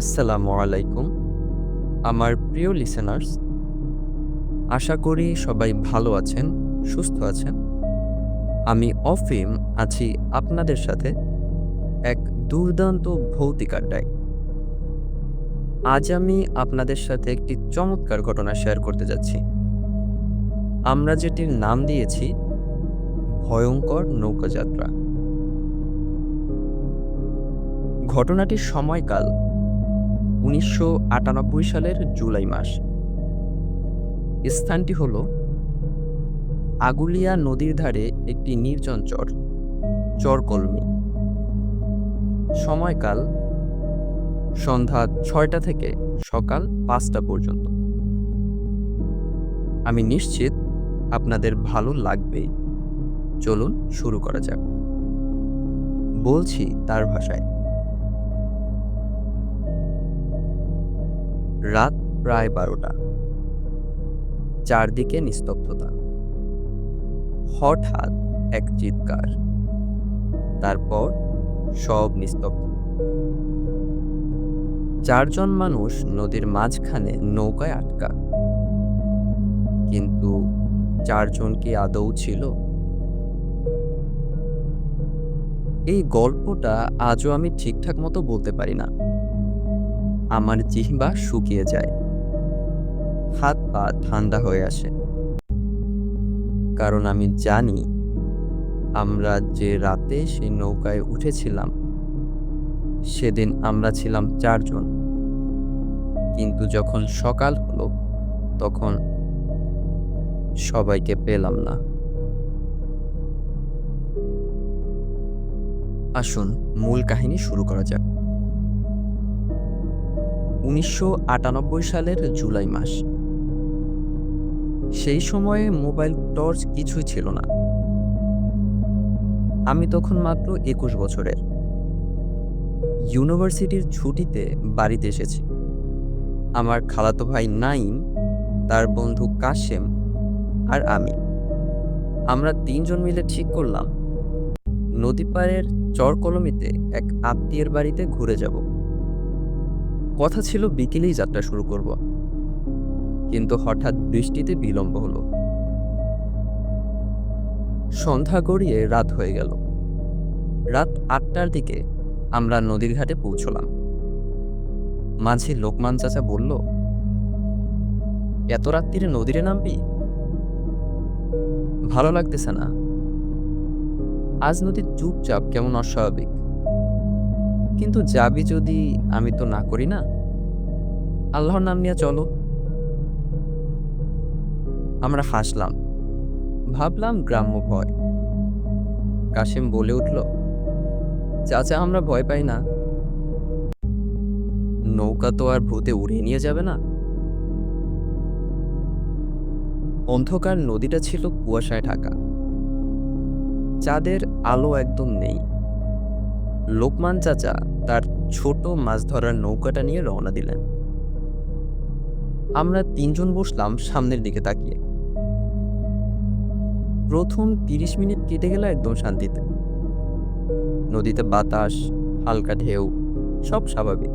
আসসালামু আলাইকুম, আমার প্রিয় লিসেনার্স আশা করি সবাই ভালো আছেন, সুস্থ আছেন। আমি অফিম আছি আপনাদের সাথে এক দুর্দান্ত ভৌতিক আড্ডায়। আজ আমি আপনাদের সাথে একটি চমৎকার ঘটনা শেয়ার করতে যাচ্ছি। আমরা যেটির নাম দিয়েছি, ভয়ঙ্কর নৌকাযাত্রা। ঘটনাটির সময়কাল উনিশশো আটানব্বই সালের জুলাই মাস। স্থানটি হল আগুলিয়া নদীর ধারে একটি নির্জন চর, চরকলমি। সময়কাল সন্ধ্যা ছয়টা থেকে সকাল পাঁচটা পর্যন্ত। আমি নিশ্চিত আপনাদের ভালো লাগবে। চলুন শুরু করা যাক। বলছি তার ভাষায়। রাত প্রায় বারোটা। চারদিকে নিস্তব্ধতা। হঠাৎ এক চিৎকার। তারপর সব নিস্তব্ধ। চারজন মানুষ নদীর মাঝখানে নৌকায় আটকা। কিন্তু চারজন কি আদৌ ছিল? এই গল্পটা আজও আমি ঠিকঠাক মতো বলতে পারি না। আমার জিহ্বা শুকিয়ে যায়। হাত পা ঠান্ডা হয়ে আসে। কারণ আমি জানি, আমরা যে রাতে সেই নৌকায় উঠেছিলাম, সেদিন আমরা ছিলাম চারজন। কিন্তু যখন সকাল হলো, তখন সবাইকে পেলাম না। আসুন, মূল কাহিনী শুরু করা যাক। উনিশশো আটানব্বই সালের জুলাই মাস। সেই সময়ে মোবাইল টর্চ কিছুই ছিল না। আমি তখন মাত্র একুশ বছরের। ইউনিভার্সিটির ছুটিতে বাড়িতে এসেছি। আমার খালাতো ভাই নাইম, তার বন্ধু কাশেম আর আমি। আমরা তিনজন মিলে ঠিক করলাম নদী পাড়ের চরকলমিতে এক আত্মীয়ের বাড়িতে ঘুরে যাব। কথা ছিল বিকেলেই যাত্রা শুরু করব। কিন্তু হঠাৎ বৃষ্টিতে বিলম্ব হলো। সন্ধ্যা গড়িয়ে রাত হয়ে গেল। রাত আটটার দিকে আমরা নদীর ঘাটে পৌঁছলাম। মাঝি লোকমান চাচা বলল, এত রাত্রিরে নদীরে নামবি? ভালো লাগতেছে না। আজ নদী চুপচাপ কেমন অস্বাভাবিক। কিন্তু যাবি যদি আমি তো না করি না? আল্লাহর নাম নিয়ে চলো। আমরা হাসলাম। ভাবলাম গ্রাম্য ভয়। কাশিম বলে উঠল, চাচা, আমরা ভয় পাই না। নৌকা তো আর ভূতে উড়িয়ে নিয়ে যাবে না? অন্ধকার নদীটা ছিল কুয়াশায় ঢাকা। চাঁদের আলো একদম নেই। লোকমান চাচা তার ছোট মাছ ধরার নৌকাটা নিয়ে রওনা দিলেন। আমরা তিনজন বসলাম সামনের দিকে তাকিয়ে। প্রথম তিরিশ মিনিট কেটে গেল একদম শান্তিতে। নদীতে বাতাস, হালকা ঢেউ, সব স্বাভাবিক।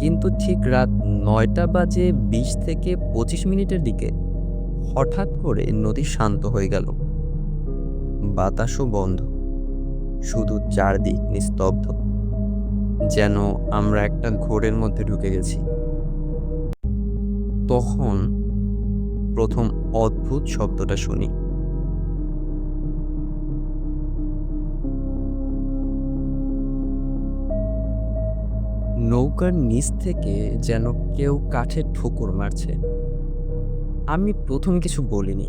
কিন্তু ঠিক রাত নয়টা বাজে বিশ থেকে পঁচিশ মিনিটের দিকে হঠাৎ করে নদী শান্ত হয়ে গেল। বাতাসও বন্ধ। শুধু চারদিক নিস্তব্ধ, যেন আমরা একটা ঘোরের মধ্যে ঢুকে গেছি। তখন প্রথম অদ্ভুত শব্দটা শুনি। নৌকার নিচ থেকে যেন কেউ কাঠের ঠোকর মারছে। আমি প্রথম কিছু বলিনি।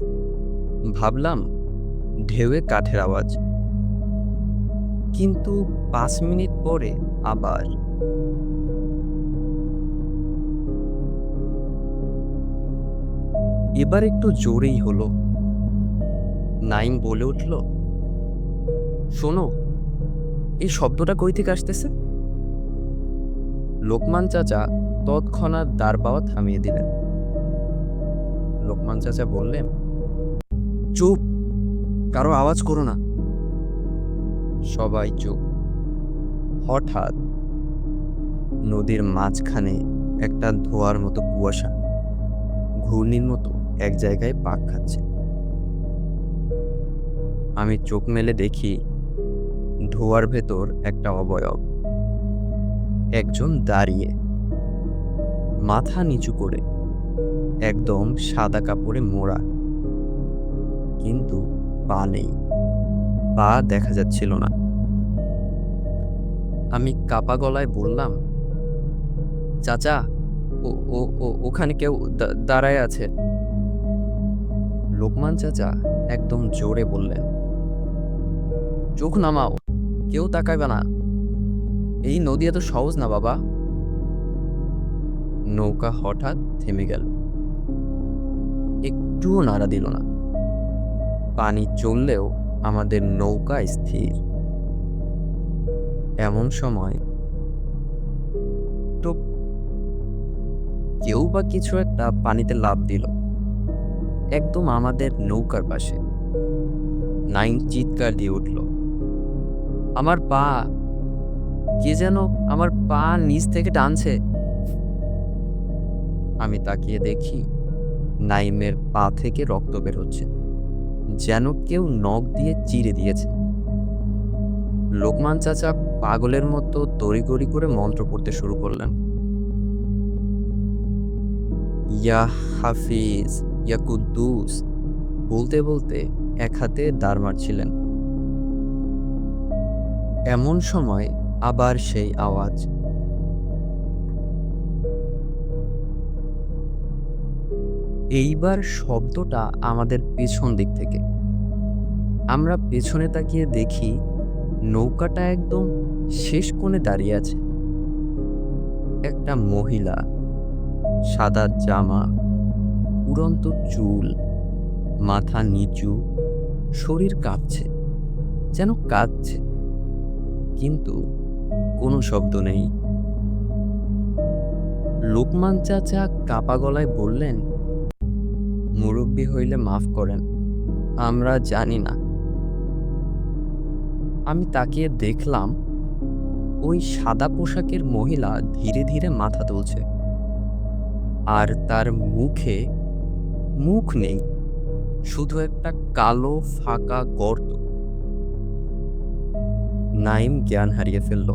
ভাবলাম, ঢেউয়ে কাঠের আওয়াজ। কিন্তু পাঁচ মিনিট পরে আবার। এবার একটু জোরেই হলো। নাইম বলে উঠল, শোনো, এই শব্দটা কই থেকে আসতেছে? লোকমান চাচা তৎক্ষণাৎ দাঁড় পাওয়া থামিয়ে দিলেন। লোকমান চাচা বললেন, চুপ, কারও আওয়াজ করো না। সবাই চুপ। হঠাৎ নদীর মাঝখানে একটা ধোয়ার মতো কুয়াশা ঘূর্ণির মতো এক জায়গায় পাক খাচ্ছে। আমি চোখ মেলে দেখি ধোয়ার ভেতর একটা অবয়ব। একজন দাঁড়িয়ে মাথা নিচু করে একদম সাদা কাপড়ে মোড়া। কিন্তু পা নেই। পা দেখা যাচ্ছিল না। আমি কাপা গলায় বললাম, চাচা, ও ও ওখানে কেউ দাঁড়ায় আছে। লোকমান চাচা একদম জোরে বললেন, চোখ নামাও, কেউ তাকাইবে না। এই নদী এত সহজ না বাবা। নৌকা হঠাৎ থেমে গেল। একটুও নাড়া দিল না। পানি চললেও আমাদের নৌকা স্থির। এমন সময় কেউ বা কিছু একটা পানিতে লাভ দিল। একদম আমাদের নৌকার পাশে। নাইন চিৎকার দিয়ে উঠল, আমার পা, কে যেন আমার পা নিচ থেকে টানছে? আমি তাকিয়ে দেখি নাইমের পা থেকে রক্ত বের হচ্ছে। যেন কেউ নখ দিয়ে চিরে দিয়েছে। লোকমান চাচা পাগলের মতো তড়িগড়ি করে মন্ত্র পড়তে শুরু করলেন। ইয়া হাফিজ, ইয়া কুদ্দুস, বলতে বলতে এক হাতে দাঁড় মারছিলেন। এমন সময় আবার সেই আওয়াজ। এইবার শব্দটা আমাদের পেছন দিক থেকে। আমরা পেছনে তাকিয়ে দেখি নৌকাটা একদম শেষ কোণে দাঁড়িয়ে আছে। একটা মহিলা, সাদা জামা, উড়ন্ত চুল, মাথা নিচু, শরীর কাঁপছে, যেন কাঁদছে। কিন্তু কোনো শব্দ নেই। লোকমান চাচা কাপা গলায় বললেন মুরব্বী হইলে মাফ করেন, আমরা জানি না। আমি তাকিয়ে দেখলাম, ওই সাদা পোশাকের মহিলা ধীরে ধীরে মাথা তুলছে। আর তার মুখে মুখ নেই, শুধু একটা কালো, ফাঁকা গর্ত। নাইম জ্ঞান হারিয়ে ফেলল।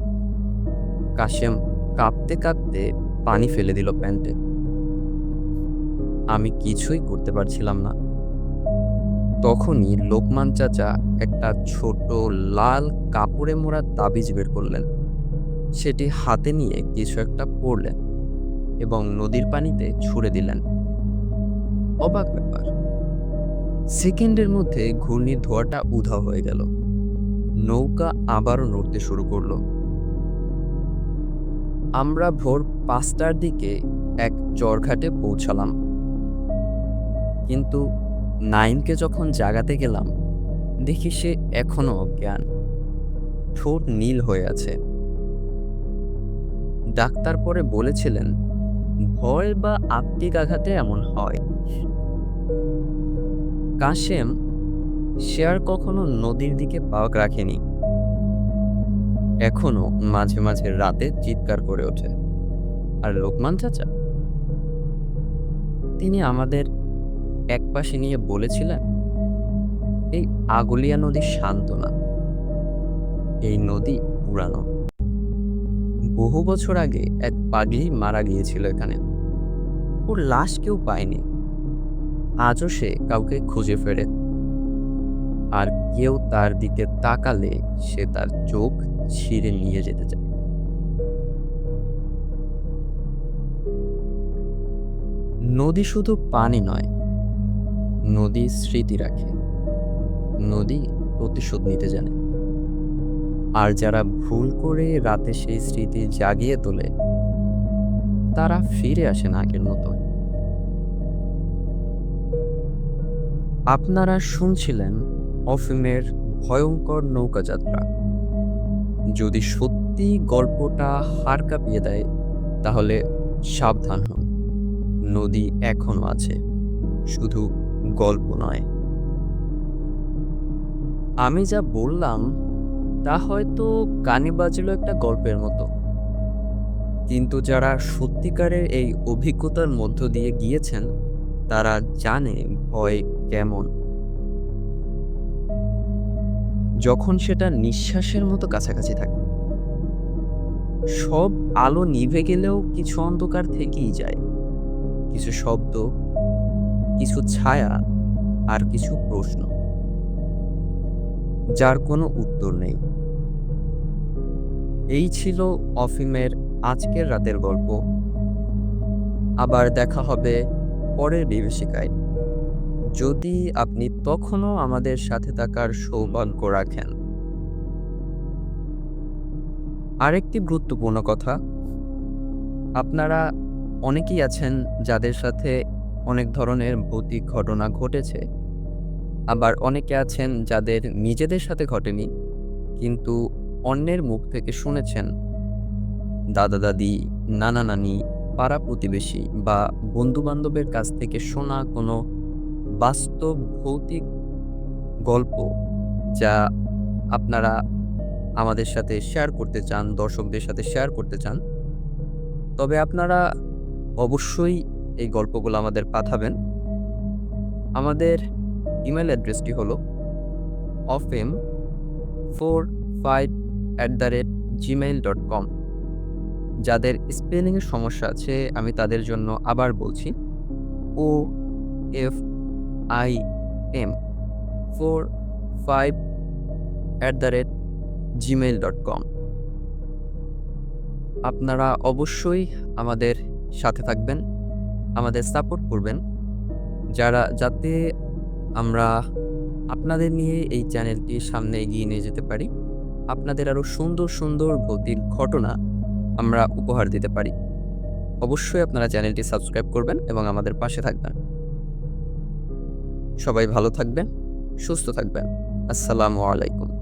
কাশেম কাঁপতে কাঁপতে পানি ফেলে দিল প্যান্টে। আমি কিছুই করতে পারছিলাম না। তখনই লোকমান চাচা একটা ছোট লাল কাপড়ে মোড়া তাবিজ বের করলেন। সেটি হাতে নিয়ে কিছু একটা পড়লেন এবং নদীর পানিতে ছুড়ে দিলেন। অবাক ব্যাপার, সেকেন্ডের মধ্যে ঘূর্ণির ধোয়াটা উধাও হয়ে গেল। নৌকা আবারও নড়তে শুরু করল। আমরা ভোর পাঁচটার দিকে এক চরঘাটে পৌঁছালাম। কিন্তু নাইমকে যখন জাগাতে গেলাম, দেখি সে এখনও অজ্ঞান। ঠোঁট নীল হয়ে আছে। ডাক্তার পরে বলেছিলেন, ভয় বা আপটিক আঘাতে এমন হয়। কাশেম সে আর কখনো নদীর দিকে পাক রাখেনি। এখনও মাঝে মাঝে রাতে চিৎকার করে ওঠে। আর লোকমান চাচা? তিনি আমাদের একপাশে নিয়ে বলেছিলেন, এই আগলিয়া নদী শান্ত না। এই নদী পুরানো। বহু বছর আগে এক পাগলি মারা গিয়েছিল এখানে। ওর লাশ কেউ পায়নি। আজও সে কাউকে খুঁজে ফেরে। আর কেউ তার দিকে তাকালে সে তার চোখ ছিঁড়ে নিয়ে যেতে চায়। নদী শুধু পানি নয় নদী স্মৃতি রাখে। নদী প্রতিশোধ নিতে জানে। আর যারা ভুল করে রাতে সেই স্মৃতি জাগিয়ে তোলে, তারা ফিরে আসে না আগের মতো আপনারা শুনছিলেন অফিমের ভয়ঙ্কর নৌকাযাত্রা যদি সত্যি গল্পটা হার কাঁপিয়ে দেয়, তাহলে সাবধান হন। নদী এখনও আছে। শুধু গল্প নয়। আমি যা বললাম, তা হয়তো কানে বাজলো একটা গল্পের মতো। কিন্তু যারা সত্যিকারের এই অভিজ্ঞতার মধ্য দিয়ে গিয়েছেন, তারা জানে ভয় কেমন। যখন সেটা নিঃশ্বাসের মতো কাছাকাছি থাকে। সব আলো নিভে গেলেও কিছু অন্ধকার থেকেই যায়। কিছু শব্দ কিছু ছায়া আর কিছু প্রশ্ন। যার কোনো উত্তর নেই। এই ছিল অফিমের আজকের রাতের গল্প। আবার দেখা হবে পরের বিভীষিকায়। যদি আপনি তখনও আমাদের সাথে থাকার সৌভাগ্য রাখেন। আরেকটি গুরুত্বপূর্ণ কথা। আপনারা অনেকেই আছেন যাদের সাথে অনেক ধরনের ভৌতিক ঘটনা ঘটেছে। আবার অনেকে আছেন যাদের নিজেদের সাথে ঘটেনি, কিন্তু অন্যের মুখ থেকে শুনেছেন। দাদা দাদি, নানা নানি, পাড়া প্রতিবেশী বা বন্ধু বান্ধবের কাছ থেকে শোনা কোনো বাস্তব ভৌতিক গল্প যা আপনারা আমাদের সাথে শেয়ার করতে চান, দর্শকদের সাথে শেয়ার করতে চান? তবে আপনারা অবশ্যই এই গল্পগুলো আমাদের পাঠাবেন। আমাদের ইমেল অ্যাড্রেসটি হলো অফএম four five at the rate Gmail dot com যাদের স্পেলিংয়ের সমস্যা আছে, আমি তাদের জন্য আবার বলছি। O F I M four five at the rate Gmail dot com আপনারা অবশ্যই আমাদের সাথে থাকবেন। আমাদের সাপোর্ট করবেন। যারা, যাতে আমরা আপনাদের নিয়ে এই চ্যানেলটি সামনে এগিয়ে নিয়ে যেতে পারি, আপনাদের আরও সুন্দর সুন্দর গতির ঘটনা আমরা উপহার দিতে পারি। অবশ্যই আপনারা চ্যানেলটি সাবস্ক্রাইব করবেন এবং আমাদের পাশে থাকবেন। সবাই ভালো থাকবেন, সুস্থ থাকবেন। আসসালামু আলাইকুম।